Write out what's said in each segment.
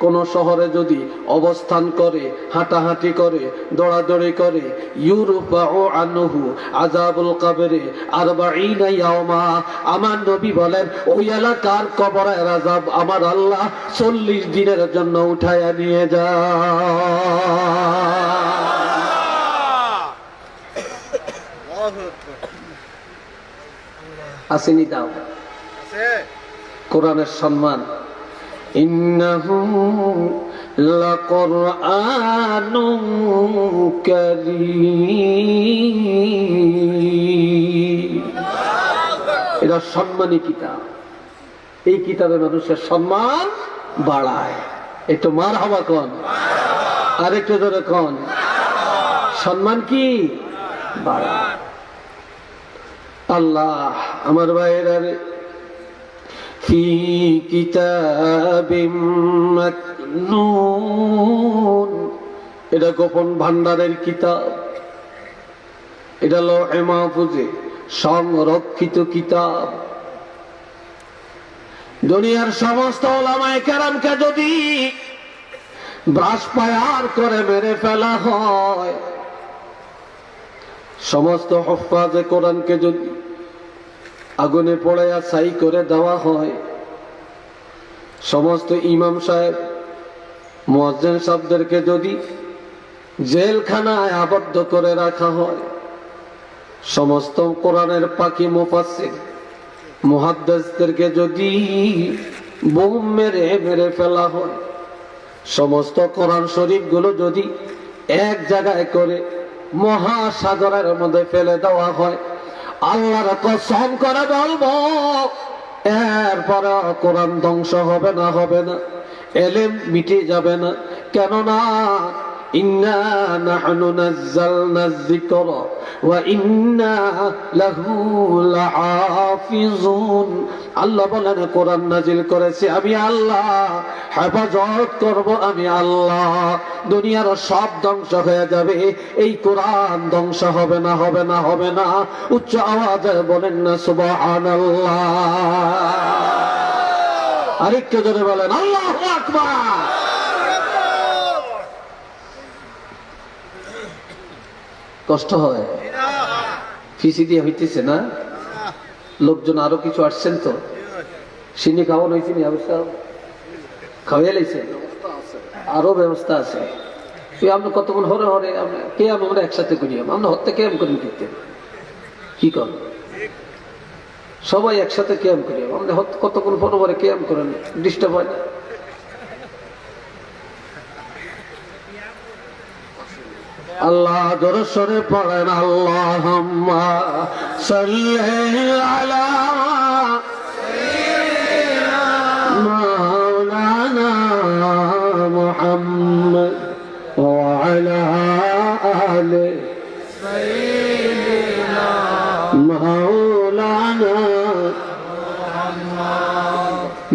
কোনো শহরে যদি অবস্থান করে হাঁটাহাঁটি করে দৌড়াদৌড়ি করে ইউরোপা ও আনহু আজাবুল কাবেরে আর ইয়ামা আমার নবী বলেন ওই এলাকার কবরের আজাব আমার আল্লাহ চল্লিশ দিনের জন্য উঠাইয়া নিয়ে যা। আসেনি দাও। কোরআনের সম্মান। ইন্নাহু লাকুরআনুন কারীম। এটা সম্মানী কিতাব। এই কিতাবে মানুষের সম্মান বাড়ায়। একটু মার হওয়া কন। আর একটু ধরে কন। সম্মান কি? বাড়ায়। আল্লাহ, আমার ভাইয়েরা في كتاب مكنون এটা গোপন ভান্ডারের কিতাব এটা লোহে মাহফুজে সংরক্ষিত কিতাব দুনিয়ার সমস্ত ওলামায়ে কেরামকে যদি ব্রাশ পায়ার করে মেরে ফেলা হয় সমস্ত হফাজে কোরআনকে যদি আগুনে পড়াইয়া ছাই করে দেওয়া হয়। সমস্ত ইমাম সাহেব, মোয়াজ্জেন সাহেবদেরকে যদি জেলখানায় আবদ্ধ করে রাখা হয়, সমস্ত কোরআনের পাখি মুফাসসির, মুহাদ্দিসদেরকে যদি বোম মেরে মেরে ফেলা হয়, সমস্ত কোরআন শরীফগুলো যদি এক জায়গায় করে মহাসাগরের মধ্যে ফেলে দেওয়া হয় আল্লাহর কসম করে বলব এরপরে কোরআন ধ্বংস হবে না হবে না। এলেম মিটে যাবে না। কেননা ইন্না নাহনু নাজ্জালনা যিকর ওয়া ইন্না লাহু লাহাফিজুন। আল্লাহ বলেন, কোরআন নাজিল করেছি আমি আল্লাহ, হেফাজত করব আমি আল্লাহ। দুনিয়ার সব ধ্বংস হয়ে যাবে, এই কোরআন ধ্বংস হবে না হবে না হবে না। উচ্চ আওয়াজে বলেন না, সুবহানাল্লাহ। আরেকটু জোরে বলেন, আল্লাহু আকবার। কষ্ট হয়। ফিসি দিয়ে হইতেছে না? লোকজন আরও কিছু আসছেন তো? সিনি খাওয়ানো হয়েছে নি অবস্থা খাওয়াই লাইছে? আরও ব্যবস্থা আছে। তুই আমরা কতক্ষণ হরে হরে কে আমরা একসাথে করি আমরা হত্যা কেম করি করতে কি কর? সবাই একসাথে কেম করি আমরা কতক্ষণ হরে হরে কেম করেন? ডিস্টার্ব হয় না? আল্লাহ দর্শনে পড়েন আল্লাহ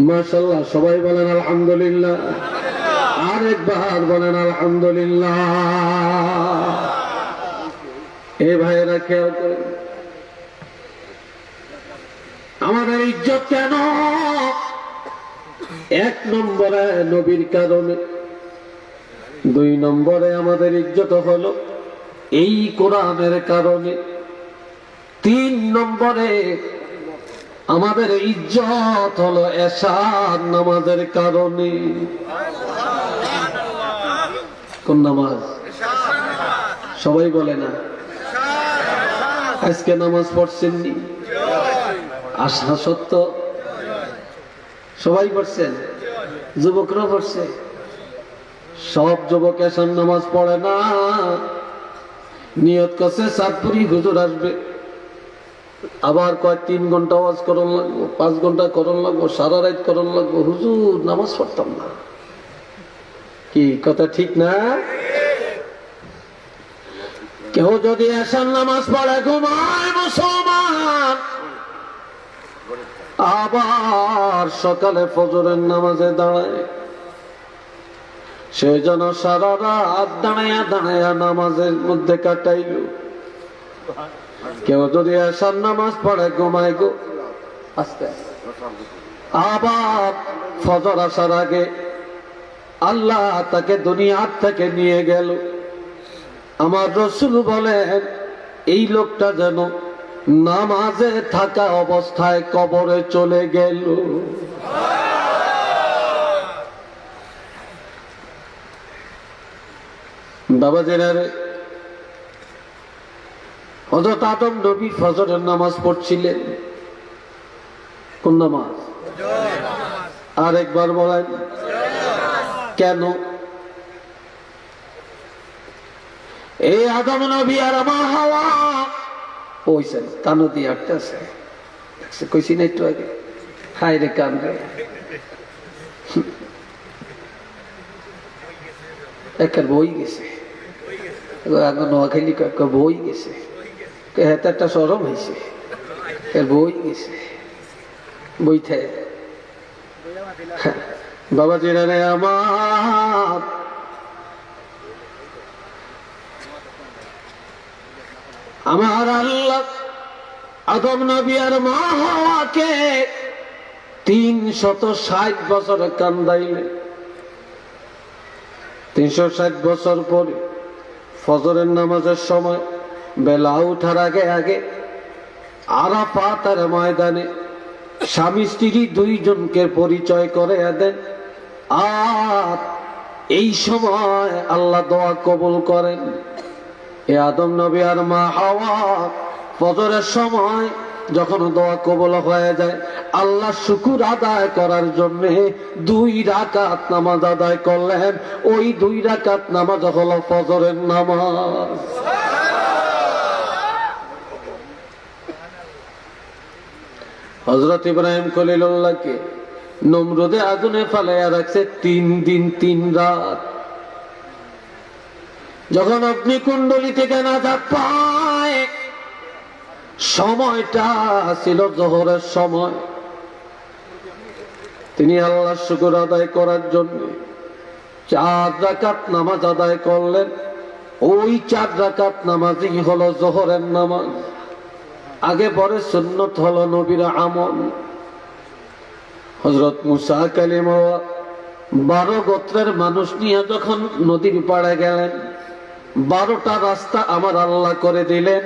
মাসাল্লাহ সবাই বলেন আলহামদুলিল্লাহ। আরেকবার বলেন, আলহামদুলিল্লাহ। এ ভাইয়েরা খেয়াল করেন, আমাদের ইজ্জত কেন? এক নম্বরে নবীর কারণে, দুই নম্বরে আমাদের ইজ্জত হলো এই কোরআনের কারণে, তিন নম্বরে আমাদের ইজ্জত হলো এসার নামাজের কারণে। কোন নামাজ? সবাই বলে না। আজকে নামাজ পড়ছেননি। আশা সত্য। সবাই পড়ছেন? যুবকরা পড়ছে? সব যুবক এসার নামাজ পড়ে না। নিয়ত করছে, সাতপুরি হুজুর আসবে। আবার কয়, তিন ঘণ্টা আওয়াজ করন লাগবো, পাঁচ ঘণ্টা করন লাগবো, সারা রাত করন লাগবো। হুজুর, নামাজ পড়তাম না। কি কথা ঠিক না? কেউ যদি এসার নামাজ পড়ে, ঘুমায় মুসলমান। আবার সকালে ফজরের নামাজে দাঁড়ায়। সে যেন সারা রাত দাঁড়াইয়া দাঁড়াইয়া নামাজের মধ্যে কাটাইল। কেউ যদি এসার নামাজ পড়ে, ঘুমায় গো। আস্তে। আবার ফজর আসার আগে আল্লাহ তাকে দুনিয়ার থেকে নিয়ে গেল। আমার রসুল বলেন, এই লোকটা যেন নামাজে থাকা অবস্থায় কবরে চলে গেল। বাবা জেনারে হজরত আদম নবী ফজরের নামাজ পড়ছিলেন। কোন নামাজ? আর একবার বলেন কেন? এই আদম নবী আর আমার হাওয়া। ওই স্যার কানো দিয়ে আটটাছে দেখছে, কইছি না একটু আগে। হাই রে কান রে। একের বই গেছে। নোয়াখালী বই গেছে। হেতে একটা সরম হয়েছে বই গেছে। বই বাবা জিরারে আমার। আমার আল্লাহ আদম নবী আর মা হওয়াকে তিন শত ষাট বছরে কান্দাইলে। তিনশো ষাট বছর পরে ফজরের নামাজের সময় বেলা উঠার আগে আগে আরাফাতার ময়দানে স্বামী স্ত্রী দুইজনকে পরিচয় করে দেন। আর এই সময় আল্লাহ দোয়া কবুল করেন। এ আদম নবী আর মা হাওয়া ফজরের সময় যখন দোয়া কবল হয়ে যায়, আল্লাহ শুকুর আদায় করার জন্য দুই রাকাত নামাজ আদায় করলেন। ওই দুই রাকাত নামাজ হলো ফজরের নামাজ। হজরত ইব্রাহিম খলিলুল্লাহকে নমরুদে আগুনে ফালাইয়া রাখছে তিন দিন, তিন রাত। যখন অগ্নিকুণ্ডলী থেকে নাজাত পায়, সময়টা ছিল জোহরের সময়। তিনি আল্লাহ শুকুর আদায় করার জন্য চার রাকাত নামাজ আদায় করলেন। ওই চার রাকাত নামাজই হলো জোহরের নামাজ। আগে পরে সুন্নত হলো নবীর আমল। হজরত মুসা কালিমা বারো গোত্রের মানুষ নিয়ে যখন নদীর পাড়ে গেলেন, বারোটা রাস্তা আমার আল্লাহ করে দিলেন।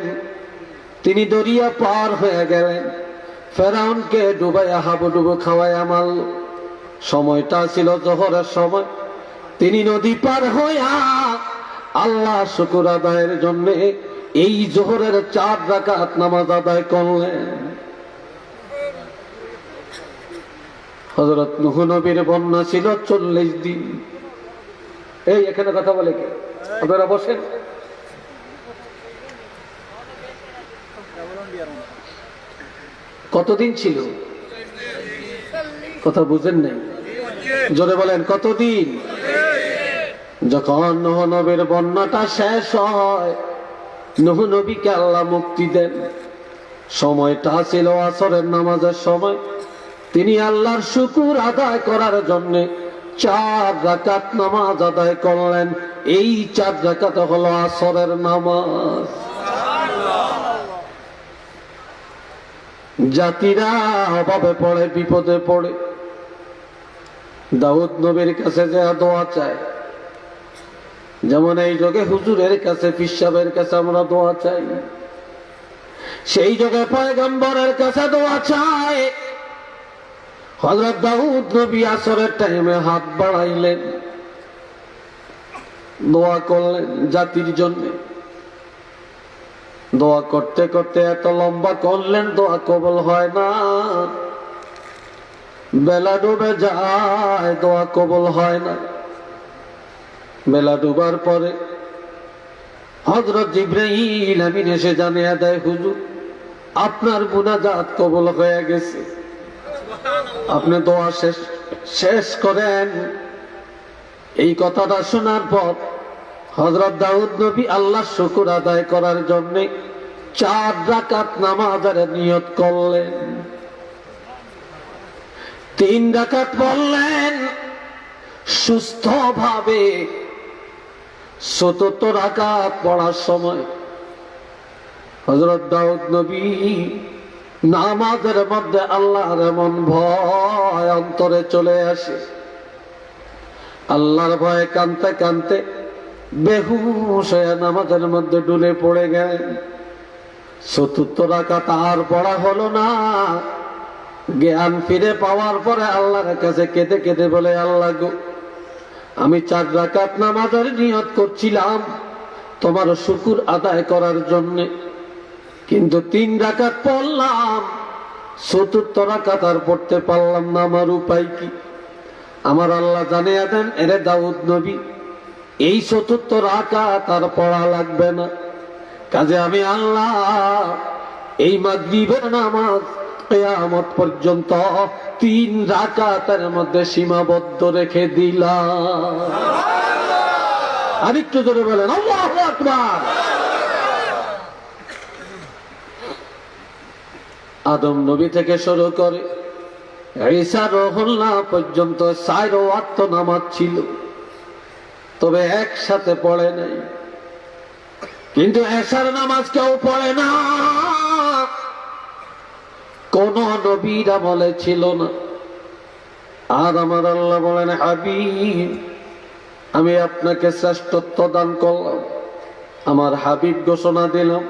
তিনি দরিয়া পার হয়ে গেলেন। ফেরাউনকে ডুবাইয়া হাবুডুবু খাওয়াইয়া মাল। সময়টা ছিল জহরের সময়। তিনি নদী পার হইয়া আল্লাহ শুকুর আদায়ের জন্য এই জোহরের চার রাকাত নামাজ আদায় করলেন। হজরত নুহ নবীর বন্যা ছিল চল্লিশ দিন। এই, এখানে কথা বলে কে? আপনারা বসেন। কতদিন ছিল? কথা বুঝেন নাই। জোরে বলেন, কতদিন? যখন নহ নবীর বন্যাটা শেষ হয়, নহ নবীকে আল্লাহ মুক্তি দেন। সময়টা ছিল আসরের নামাজের সময়। তিনি আল্লাহর শুকুর আদায় করার জন্যে চার রাকাত নামাজ আদায় করলেন। এই চার রাকাত হলো আসরের নামাজ। জাতিরা অভাবে পড়ে, বিপদে পড়ে। দাউদ নবীর কাছে যে দোয়া চায়, যেমন এই যোগে হুজুরের কাছে, পিসাবের কাছে আমরা দোয়া চাই। সেই যোগে পয়গম্বরের কাছে দোয়া চায় হজরত দাউদ নবী আসরের টাইমে হাত বাড়াইলেন, দোয়া করলেন জাতির জন্য। দোয়া করতে করতে এত লম্বা করলেন, দোয়া কবল হয় না। বেলা ডুবে যায়, দোয়া কবল হয় না। বেলা ডুবার পরে হজরত জিব্রাহিল আমিন এসে জানিয়ে দেয় হুজুর, আপনার গুনাজাত কবল হয়ে গেছে। আপনি দোয়া শেষ শেষ করেন। এই কথাটা শোনার পর হজরত দাউদ নবী আল্লাহ শুকুর আদায় করার জন্য চার রাকাত নামাজের নিয়ত করলেন। তিন রাকাত বললেন সুস্থ ভাবে চতুর্থ রাকাত পড়ার সময় হজরত দাউদ নবী নামাজের মধ্যে আল্লাহর এমন ভয় অন্তরে চলে আসে। আল্লাহর ভয়ে কানতে কানতে বেহুশ হয়ে নামাজের মধ্যে ডুলে পড়ে গেলেন। চতুর্থ রাখা তার পড়া হলো না। জ্ঞান ফিরে পাওয়ার পরে আল্লাহর কাছে কেঁদে কেঁদে বলে, আল্লাহ গো, আমি চার রাকাত নামাজের নিয়ত করছিলাম তোমার শুকুর আদায় করার জন্য। কিন্তু তিন রাকাত পড়লাম, চতুর্থ রাকাত আর পড়তে পারলাম না। আমার উপায় কি? আমার আল্লাহ জানিয়ে দেন, এরে দাউদ নবী, এই চতুর্থ রাকাত আর পড়া লাগবে না। কাজে আমি আল্লাহ, এই মাগরিবের নামাজ কেয়ামত পর্যন্ত তিন রাকাতের মধ্যে সীমাবদ্ধ রেখে দিলাম। আরেকটু জোরে বলেন, আল্লাহু আকবার। আদম নবী থেকে শুরু করে ঈসা রহুল্লাহ পর্যন্ত সাইর ওয়াক্ত নামাজ ছিল। তবে একসাথে পড়ে নাই। কিন্তু এসার নামাজ কেউ পড়ে না। কোন নবীরা বলে ছিল না। আর আমার আল্লাহ বলেন, হাবিব, আমি আপনাকে শ্রেষ্ঠত্ব দান করলাম। আমার হাবিব ঘোষণা দিলাম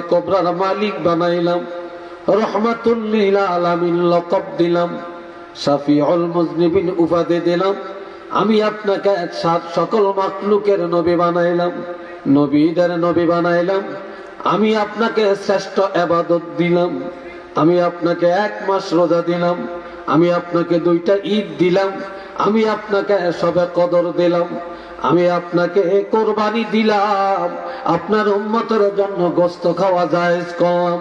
কোবরার মালিক বানাইলাম। দিলাম। দিলাম। আমি আপনাকে সকল মাকলুকের নবী বানাইলাম। নবীদের নবী বানাইলাম। আমি আপনাকে শ্রেষ্ঠ এবাদত দিলাম। আমি আপনাকে এক মাস রোজা দিলাম। আমি আপনাকে দুইটা ঈদ দিলাম। আমি আপনাকে সবে কদর দিলাম। আমি আপনাকে কোরবানি দিলাম। আপনার উন্মতের জন্য গোস্ত খাওয়া যায় কম।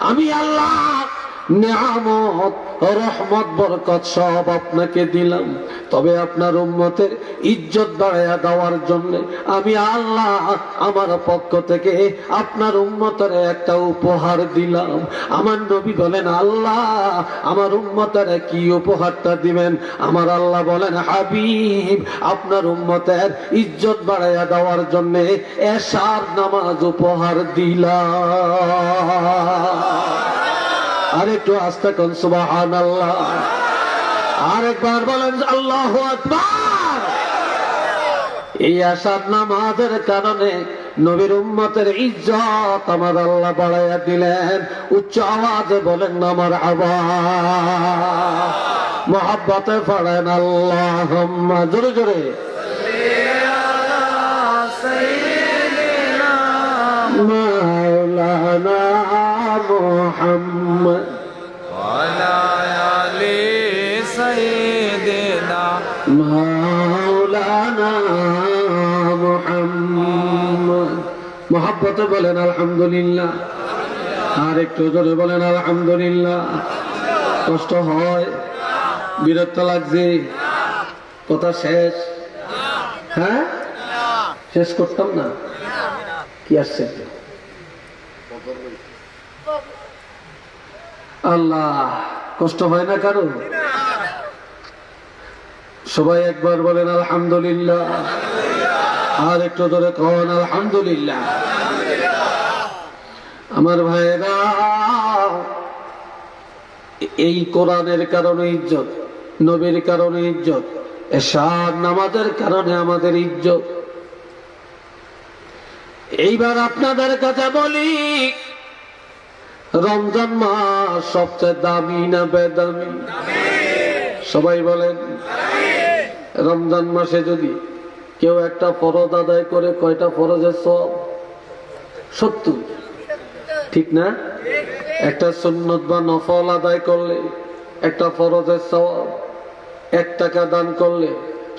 আমি আল্লাহ নিয়ামত, রহমত, বরকত সব আপনাকে দিলাম। তবে আপনার উম্মতের ইজ্জত বাড়াইয়া দেওয়ার জন্য আমি আল্লাহ আমার পক্ষ থেকে আপনার উম্মতের একটা উপহার দিলাম। আমার নবী বলেন, আল্লাহ, আমার উম্মতের কি উপহারটা দিবেন? আমার আল্লাহ বলেন, হাবিব, আপনার উম্মতের ইজ্জত বাড়াইয়া দেওয়ার জন্য এশার নামাজ উপহার দিলাম। আরেকটু আস্তে কোন সুবাহান আল্লাহ আরেকবার বলেন আল্লাহ এই আসার নামাজের কারণে নবীর উম্মতের ইজ্জত আমার আল্লাহ বাড়াইয়া দিলেন। উচ্চ আওয়াজে বলেন আমার আবার মহাব্বতে পড়েন আল্লাহ জোরে জোরে। মাওলানা মোহাম্মদ মাওলানা বলেন, আলহামদুলিল্লাহ। আর একটু জোরে বলেন, আলহামদুলিল্লাহ। কষ্ট হয়, বিরক্ত লাগছে। কথা শেষ। হ্যাঁ? শেষ করতাম না। কি আসছে? আল্লাহ, কষ্ট হয় না কারও? সবাই একবার বলেন আলহামদুলিল্লাহ। আর একটু ধরে কন, আলহামদুলিল্লাহ। আমার ভাইরা এই কোরআনের কারণে ইজ্জত, নবীর কারণে ইজ্জত এসার নামাজের কারণে আমাদের ইজ্জত। এইবার আপনাদের কাছে বলি, রমজান মাস সবচেয়ে দামি না বেদামি? সবাই বলেন। রমজান মাসে যদি কেউ একটা ফরজ আদায় করে, কয়টা ফরজের সব সত্তর। ঠিক না? একটা সুন্নত বা নফল আদায় করলে একটা ফরজের সওয়াব, এক টাকা দান করলে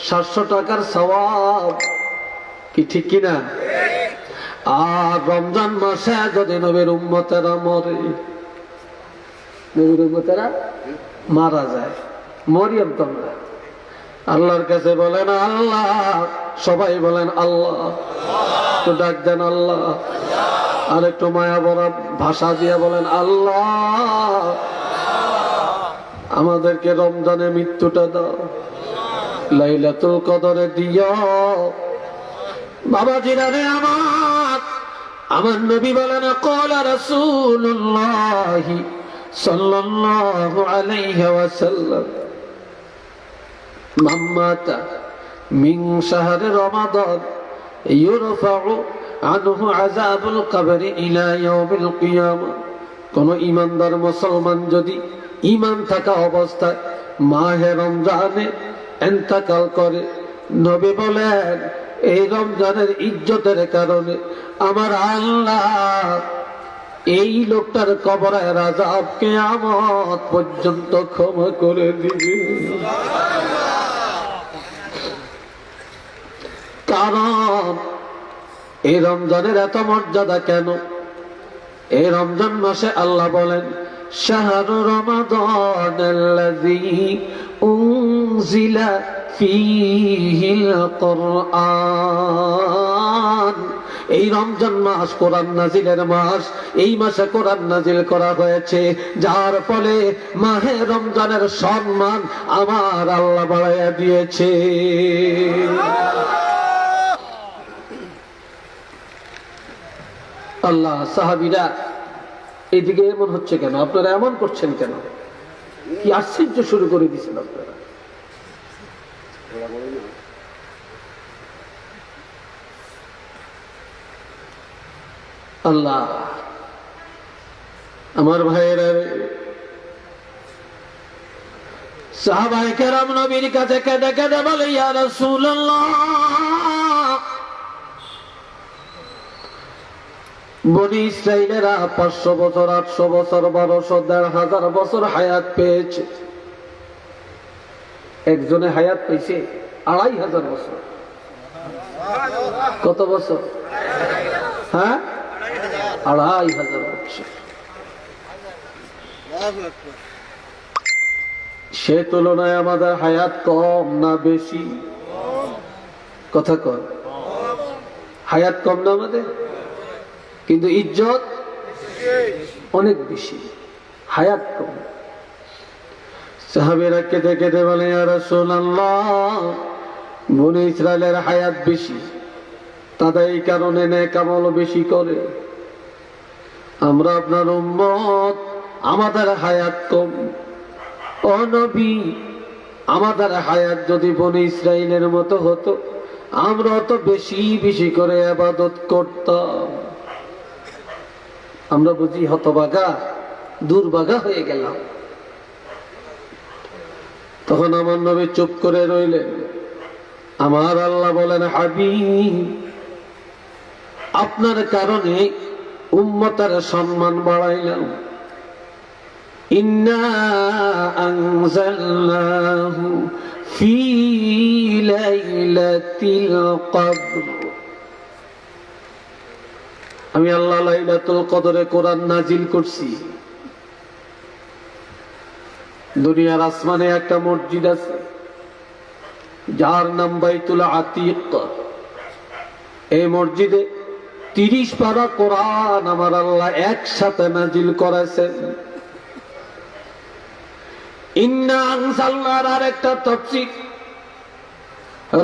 সাতশো টাকার সওয়াব। কি ঠিক কিনা আর রমজান মাসে যদি নবীর উম্মতেরা মরে, নবীর উম্মতেরা মারা যায়, মরিয়াম তোমরা। আল্লাহর কাছে বলেন আল্লাহ, সবাই বলেন আল্লাহ। একটু ডাক দেন আল্লাহ। আর একটু মায়া বড় ভাষা দিয়ে বলেন আল্লাহ। আমাদেরকে রমজানে মৃত্যুটা দাও। লাইলাতুল কদরে দিও। বাবা জিরারে আমার আমার নবী বলেন, কলা রাসূলুল্লাহ সাল্লাল্লাহু আলাইহি ওয়াসাল্লাম। কোন ইমানদার মুসলমান যদি ইমান থাকা অবস্থায় মাহে রমজানে এন্তাকাল করে, নবী বলেন, এই রমজানের ইজ্জতের কারণে আমার আল্লাহ এই লোকটার কবরের রাজাব কেয়ামত পর্যন্ত ক্ষমা করে দিবে কারণ এই রমজানের এত মর্যাদা কেন? এই রমজান মাসে আল্লাহ বলেন এই রমজান মাস কোরআন নাজিলের মাস, এই মাসে কোরআন নাজিল করা হয়েছে, যার ফলে মাহে রমজানের সম্মান আমার আল্লাহ বাড়াইয়া দিয়েছে। আল্লাহ, সাহাবিরা, এদিকে এমন হচ্ছে কেন? আপনারা এমন করছেন কেন? কি আশ্চর্য শুরু করে দিয়েছেন আপনারা। আল্লাহ, আমার ভাইয়েরা সাহাবাই কেরাম নবীর কাছে কেটে কেটে বলে, ইয়া রাসূলুল্লাহ! বনি ইসরায়েলেরা পাঁচশো বছর, আটশো বছর, বারোশো, দেড় হাজার বছর হায়াত পেয়েছে। একজনে হায়াত পেয়েছে আড়াই হাজার বছর। কত বছর? হ্যাঁ? আড়াই হাজার বছর। সে তুলনায় আমাদের হায়াত কম না বেশি? কথা কয়। হায়াত কম না আমাদের? কিন্তু ইজ্জত অনেক বেশি, হায়াত কম। সাহাবেরা কেঁদে কেঁদে বলে বনে ইসরায়েলের হায়াত বেশি, তাদের এই কারণে নেকামল বেশি করে। আমরা আপনার উম্মত, আমাদের হায়াত কম। ও নবী, আমাদের হায়াত যদি বনে ইসরায়েলের মতো হতো, আমরা অত বেশি বেশি করে আবাদত করতাম। আমরা বুঝি হতবাগা, দুর্বাগা হয়ে গেলাম। তখন আমার নবী চুপ করে রইলেন। আমার আল্লাহ বলেন হাবি আপনার কারণে উম্মতার সম্মান বাড়াইলাম। ইন্না আনজালনাহু ফি আমি আল্লাহ লাইলাতুল কদরে কোরআন নাজিল করছি। দুনিয়ার আসমানে একটা মসজিদ আছে, যার নাম বাইতুল আতিক। এই মসজিদে তিরিশ পারা কোরআন আমার আল্লাহ একসাথে নাজিল করেছেন। ইন্না আনসাল্লাহর আর একটা তফসির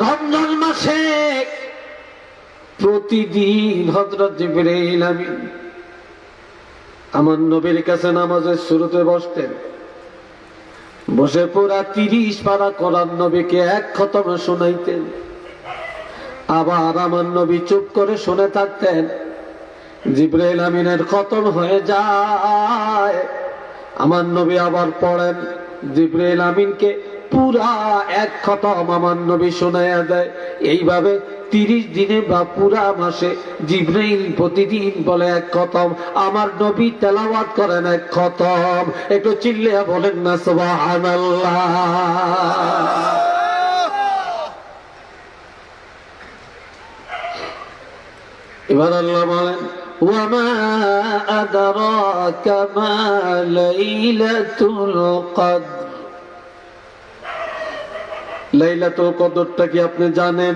রমজান মাসে প্রতিদিন হজরত জিবরাইল আমিন আমার নবীর কাছে নামাজের শুরুতে বসতেন। বসে পুরা তিরিশ পারা করার নবীকে এক খতমে শোনাইতেন। আবার আমার নবী চুপ করে শুনে থাকতেন জিব্রাইল আমিনের খতম হয়ে যায়। আমার নবী আবার পড়েন জিব্রাইল আমিনকে পুরা এক খতম আমার নবী শোনাইয়া দেয় এইভাবে তিরিশ দিনে বা পুরা মাসে জিব্রাইল প্রতিদিন বলে এক খতম আমার নবী তেলাওয়াত করেন এক খতম একটু চিল্লিয়া বলেন না সুবহানাল্লাহ এবার আল্লাহ বলেন وما أدراك ما ليلة القدر লাইলাতুল কদরটা কি আপনি জানেন?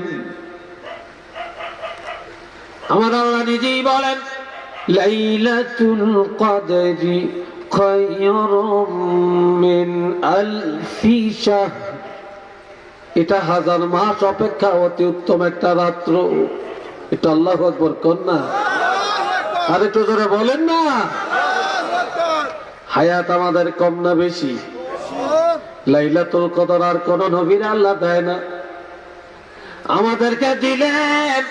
আমার আল্লাহ নিজেই বলেন, লাইলাতুল কদরি খায়রুম মিন আলফি শাহর। এটা হাজার মাস অপেক্ষা অতি উত্তম একটা রাত্র। এটা আল্লাহ আকবর কন্যা আর একটু জোরে বলেন না। হায়াত আমাদের কম না বেশি। লাইলাতুল কদর আর কোন নবীর আল্লাহ দেয় না। আমাদেরকে দিলেন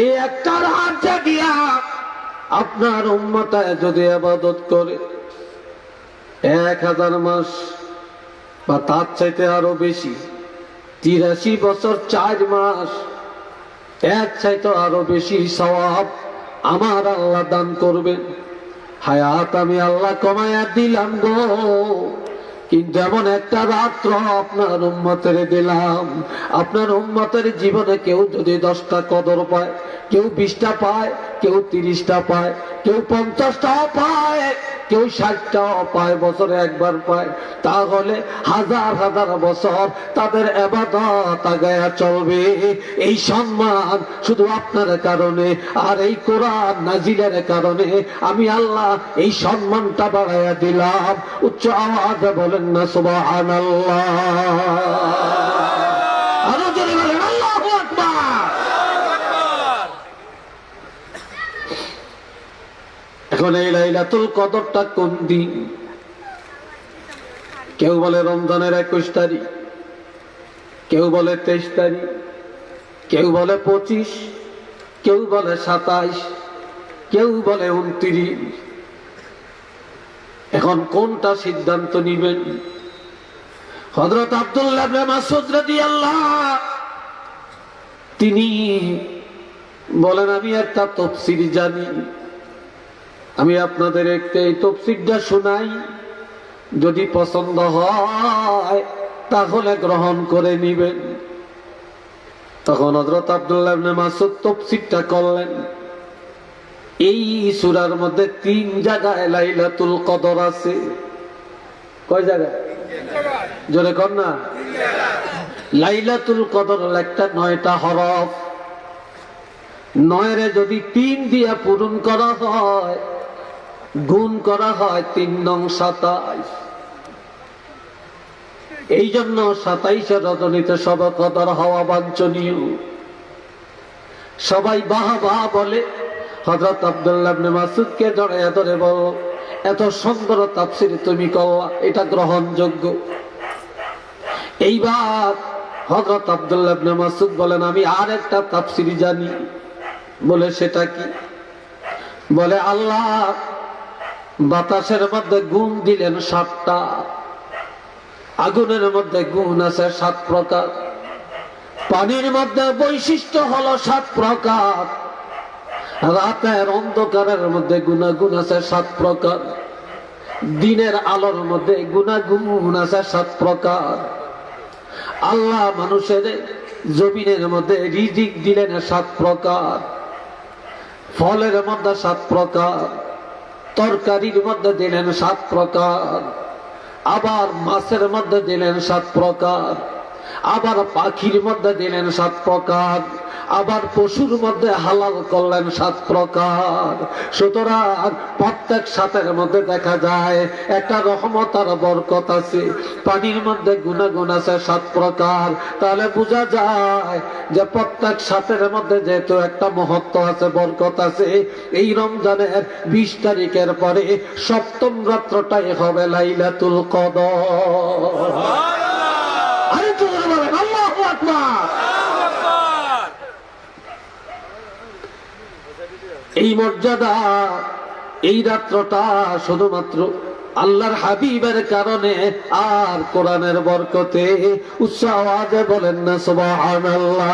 এই একটা রাত জাগিয়া আপনার উম্মতায় যদি আবাদত করে, এক হাজার মাস বা তার চাইতে আরও বেশি, তিরাশি বছর চার মাস এক চাইতে আরও বেশি সওয়াব আমার আল্লাহ দান করবেন। হায়াত আমি আল্লাহ কমায়া দিলাম গো। কিন্তু এমন একটা রাত্র আপনার উম্মতের দিলাম আপনার উম্মতের জীবনে কেউ যদি দশটা কদর পায়, কেউ বিশটা পায়, কেউ তিরিশটা পায়, কেউ পঞ্চাশটাও পায় কেউ ষাটটাও পায়, বছরে একবার পায়। তাহলে হাজার হাজার বছর তাদের এবাদত আগায়া চলবে। এই সম্মান শুধু আপনার কারণে আর এই কোরআন নাজিলের কারণে আমি আল্লাহ এই সম্মানটা বাড়াইয়া দিলাম। উচ্চ আওয়াজে বলেন না সুবাহান আরও জোরে বলেন আল্লাহু আকবার এখন এই লাইলাতুল কদরটা কোন দিন? কেউ বলে রমজানের একুশ তারিখ, কেউ বলে তেইশ তারিখ, কেউ বলে পঁচিশ, কেউ বলে সাতাইশ, কেউ বলে উনত্রিশ। এখন কোনটা সিদ্ধান্ত নিবেন? হজরত আব্দুল্লাহ তিনি বলেন, আমি একটা তফসির জানি। আমি আপনাদের একটা এই তফসিরটা শোনাই। যদি পছন্দ হয়, তাহলে গ্রহণ করে নিবেন। তখন হজরত আব্দুল্লাহ মাসুদ তফসিরটা করলেন। এই সূরার মধ্যে তিন জায়গায় লাইলাতুল কদর আছে। কয় জায়গায়? জোরে কর না। লাইলাতুল কদর একটা নয়টা হরফ। নয়রে যদি তিন দিয়া পূরণ করা হয় গুণ করা হয় তিন নং সাতাইশ। এই জন্য সাতাইশে রজনীতে সবকদর হওয়া বাঞ্ছনীয়। সবাই বাহা বাহা বলে হজরত আব্দুল্লাহ মাসুদকে ধরে ধরে বল, এত সুন্দর তাফসির তুমি করলা এটা গ্রহণযোগ্য। এইবার হজরত আব্দুল্লাহ মাসুদ বলেন, আমি আর একটা তাফসির জানি। বলে সেটা কি? বলে, আল্লাহ বাতাসের মধ্যে গুণ দিলেন সাতটা। আগুনের মধ্যে গুণ আছে সাত প্রকার। পানির মধ্যে বৈশিষ্ট্য হলো সাত প্রকার। রাতের অন্ধকারের মধ্যে গুণাগুণ আছে সাত প্রকার। দিনের আলোর মধ্যে গুণাগুণ আছে সাত প্রকার। আল্লাহ মানুষের জমিনের মধ্যে রিজিক দিলেন সাত প্রকার। ফলের মধ্যে সাত প্রকার। তরকারির মধ্যে দিলেন সাত প্রকার আবার মাছের মধ্যে দিলেন সাত প্রকার। আবার পাখির মধ্যে দিলেন সাত প্রকার, আবার পশুর মধ্যে হালাল করলেন সাত প্রকার। সুতরাং প্রত্যেক সাতের মধ্যে দেখা যায়, একটা রহমত আর বরকত আছে। পানির মধ্যে গুণাগুণ আছে সাত প্রকার। তাহলে বোঝা যায় যে প্রত্যেক সাতের মধ্যে যেহেতু একটা মহত্ব আছে, বরকত আছে, এই রমজানের বিশ তারিখের পরে সপ্তম রাত্রটাই হবে লাইলাতুল কদর আরে তো বলেন আল্লাহু আকবার এই মর্যাদা, এই রাত্রটা শুধুমাত্র আল্লাহর হাবিবের কারণে আর কোরআনের বরকতে উৎসাহ বলেন না, সুবহানাল্লাহ।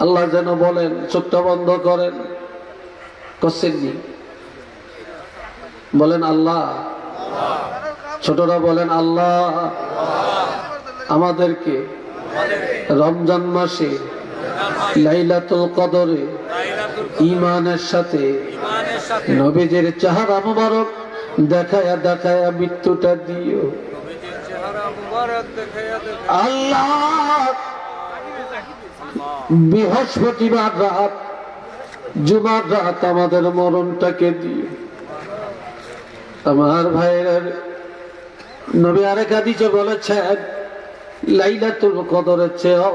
আল্লাহ যেন বলেন, চোখটা বন্ধ করেন। করছেননি বলেন আল্লাহ। ছোটরা বলেন আল্লাহ। আমাদেরকে রমজান মাসে লাইলাতুল কদরে ইমানের সাথে, নবীজের চেহারা মুবারক দেখায়া দেখায়া মৃত্যুটা দিও। আল্লাহ, বৃহস্পতিবার রাত, জুমার রাত আমাদের মরণটাকে দিও। আমার ভাইয়ের নবী আরেক আদিজে বলেছেন, লাইলাতুল কদরের চেয়েও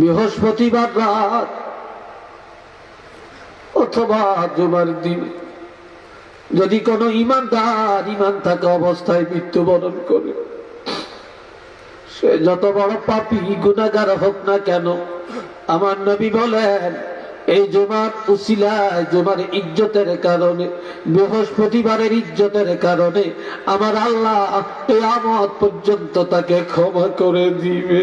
বৃহস্পতিবার রাত অথবা জুমার দিন। যদি কোনো ইমানদার ইমান থাকা অবস্থায় মৃত্যুবরণ করে, সে যত বড় পাপি গুণাগার হোক না কেন, আমার নবী বলেন, এই জুমার উসিলায়, জুমার ইজ্জতের কারণে, বৃহস্পতিবারের ইজ্জতের কারণে আমার আল্লাহ পর্যন্ত তাকে ক্ষমা করে দিবে।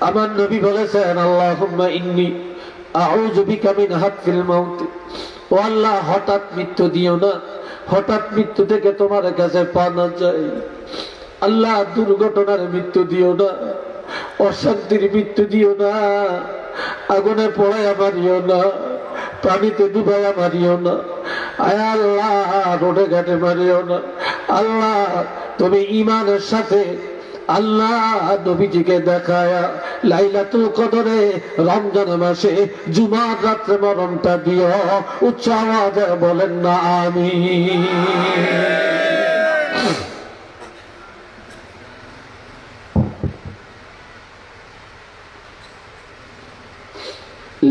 আমার নবী বলেছেন, আল্লাহুম্মা ইন্নি আউযু বিকা মিন হাতফিল মাউত। ও আল্লাহ, হঠাৎ মৃত্যু দিও না। হঠাৎ মৃত্যু থেকে তোমার কাছে পানা চাই আল্লাহ, দুর্ঘটনার মৃত্যু দিও না। অশান্তির মৃত্যু দিও না। আগুনে পড়াইয়া মারিও না। পানিতে ডুবাইয়া মারিও না। আয় আল্লাহ, রোডে ঘাটে মারিও না। আল্লাহ, তুমি ইমানের সাথে আল্লাহ নবীজিকে দেখায়া লাইলাতুল কদরে রমজান মাসে জুমার রাত্রে মরণটা দিও উচ্চ আওয়াজে বলেন না আমি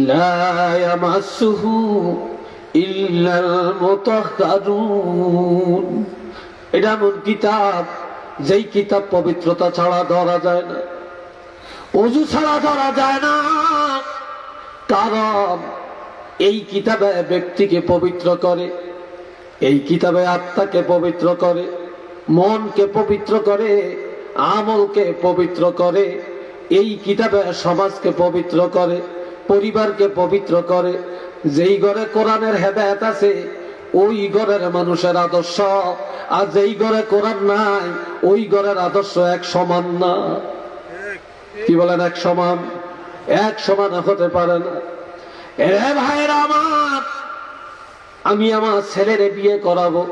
لا يمسه إلا المطهرون এটা এমন কিতাব যেই কিতাব পবিত্রতা ছাড়া ধরা যায় না, অজু ছাড়া ধরা যায় না। কারণ এই কিতাবে ব্যক্তিকে পবিত্র করে, এই কিতাবে আত্মাকে পবিত্র করে, মনকে পবিত্র করে, আমলকে পবিত্র করে, এই কিতাবে সমাজকে পবিত্র করে, পরিবারকে পবিত্র করে, যেই ঘরে কোরআনের হেদায়ত আছে ওই ঘরের মানুষের আদর্শ। আর যেই ঘরে কোরআন নাই, ওই ঘরের আদর্শ এক সমান না। কি বলেন এক সমান? এক সমান হতে পারে না। এ ভাইরা আমার, আমি আমার ছেলের বিয়ে করাবো।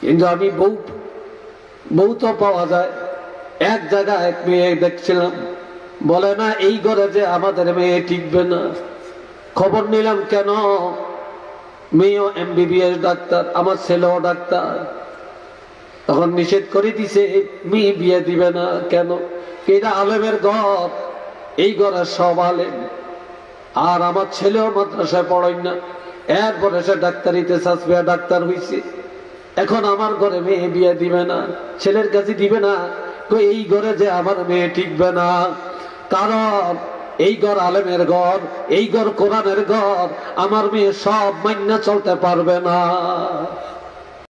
কিন্তু আমি বউ বউ তো পাওয়া যায়। এক জায়গায় এক মেয়ে দেখছিলাম। বলে, না, এই ঘরে যে আমাদের মেয়ে টিকবে না। খবর নিলাম কেন? মেয়েও এমবিবিএস ডাক্তার, আমার ছেলেও ডাক্তার। তখন নিষেধ করে দিছে, মেয়ে বিয়ে দিবে না কেন? এটা আলেমের ঘর এই ঘরের সব আলেম। আর আমার ছেলেও মাদ্রাসায় পড়াই না। এরপরে সে ডাক্তারিতে সাসবিয়া ডাক্তার হইছে। এখন আমার ঘরে মেয়ে বিয়ে দিবে না, ছেলের কাছে দিবে না। এই ঘরে যে আমার মেয়ে টিকবে না। কারণ এই ঘর আলেমের ঘর, এই ঘর কোরআনের ঘর। আমার মেয়ে সব মান্য চলতে পারবে না।